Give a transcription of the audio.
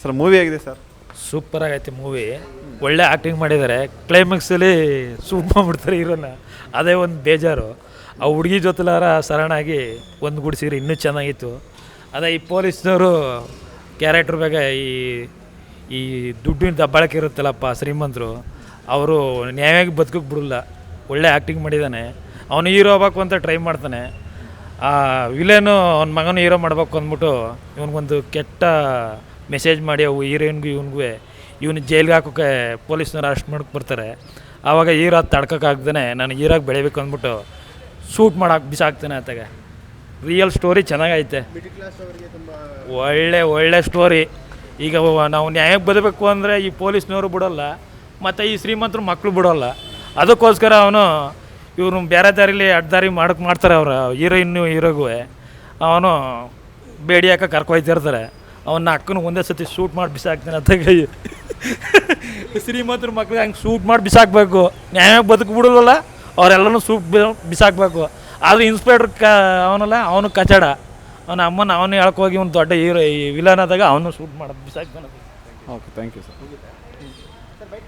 Sir movie ಆಗಿದೆ sir? Super ಆಗೈತೆ movie ಒಳ್ಳೆ ಆ್ಯಕ್ಟಿಂಗ್ ಮಾಡಿದ್ದಾರೆ ಕ್ಲೈಮ್ಯಾಕ್ಸಲ್ಲಿ ಸೂಪ್ ಮಾಡ್ಬಿಡ್ತಾರೆ ಹೀರೋನ. ಅದೇ ಒಂದು ಬೇಜಾರು. ಆ ಹುಡುಗಿ ಜೊತೆಲಾರ ಸರಣಾಗಿ ಒಂದು ಗುಡಿಸಿದ್ರೆ ಇನ್ನೂ ಚೆನ್ನಾಗಿತ್ತು. ಅದೇ ಈ ಪೊಲೀಸ್ನವರು ಕ್ಯಾರೆಕ್ಟ್ರ್ ಬಗ್ಗೆ ಈ ಈ ದುಡ್ಡಿನ ದಬ್ಬಳಕೆ ಇರುತ್ತಲ್ಲಪ್ಪ ಶ್ರೀಮಂತರು. ಅವರು ನ್ಯಾಯವಾಗಿ ಬದುಕಕ್ಕೆ ಬಿಡಲ್ಲ. ಒಳ್ಳೆ ಆ್ಯಕ್ಟಿಂಗ್ ಮಾಡಿದ್ದಾನೆ ಅವನು ಹೀರೋ ಆಗಬೇಕು ಅಂತ ಟ್ರೈ ಮಾಡ್ತಾನೆ. ಆ ವಿಲೇನು ಅವನ ಮಗನ ಹೀರೋ ಮಾಡಬೇಕು ಅಂದ್ಬಿಟ್ಟು ಇವನಿಗೊಂದು ಕೆಟ್ಟ ಮೆಸೇಜ್ ಮಾಡಿ ಅವು ಹೀರೋಯಿನ್ಗೂ ಇವನಿಗೂ, ಇವನು ಜೈಲ್ಗೆ ಹಾಕೋಕೆ ಪೊಲೀಸ್ನವ್ರು ಅರೆಸ್ಟ್ ಮಾಡಕ್ಕೆ ಬರ್ತಾರೆ. ಆವಾಗ ಹೀರೋ ತಡ್ಕೋಕ್ಕಾಗ್ದೇ ನಾನು ಈರಾಗ ಬೆಳಿಬೇಕು ಅಂದ್ಬಿಟ್ಟು ಶೂಟ್ ಮಾಡೋಕೆ ಬಿಸಾಕ್ತಾನೆ ಆತಾಗ. ರಿಯಲ್ ಸ್ಟೋರಿ ಚೆನ್ನಾಗೈತೆ. ಒಳ್ಳೆ ಒಳ್ಳೆ ಸ್ಟೋರಿ. ಈಗ ನಾವು ನ್ಯಾಯಕ್ಕೆ ಬದಬೇಕು ಅಂದರೆ ಈ ಪೊಲೀಸ್ನವರು ಬಿಡೋಲ್ಲ, ಮತ್ತು ಈ ಶ್ರೀಮಂತರು ಮಕ್ಕಳು ಬಿಡೋಲ್ಲ. ಅದಕ್ಕೋಸ್ಕರ ಅವನು ಇವ್ರು ಬೇರೆ ದಾರಿಲಿ ಅಡ್ಡದಾರಿ ಮಾಡಕ್ಕೆ ಮಾಡ್ತಾರೆ ಅವರು, ಹೀರೋಯಿನ್ನು ಹೀರೋಗೂ ಅವನು ಬೇಡಿಯಾಕ ಕರ್ಕೊಯ್ತಿರ್ತಾರೆ. ಅವನ್ನ ಅಕ್ಕನ ಒಂದೇ ಸತಿ ಶೂಟ್ ಮಾಡಿ ಬಿಸಾಕ್ತಾನೆ ಕೈ. ಶ್ರೀಮಂತರ ಮಕ್ಳಿಗೆ ಹಂಗೆ ಶೂಟ್ ಮಾಡಿ ಬಿಸಾಕಬೇಕು. ನ್ಯಾಯ ಬದುಕು ಬಿಡೋದಲ್ಲ ಅವರೆಲ್ಲರೂ ಸೂಟ್ ಬಿಸಾಕಬೇಕು. ಆದರೆ ಇನ್ಸ್ಪೆಕ್ಟ್ರ್ ಕ ಅವನಲ್ಲ, ಅವನು ಕಚಡ. ಅವನ ಅಮ್ಮನ ಅವನು ಹೇಳ್ಕೋಗಿ ಒಂದು ದೊಡ್ಡ ಹೀರೋ ವಿಲನ್ ಆದಾಗ ಅವನು ಶೂಟ್ ಮಾಡೋದು ಬಿಸಾಕ್ತಾನೆ. Okay thank you sir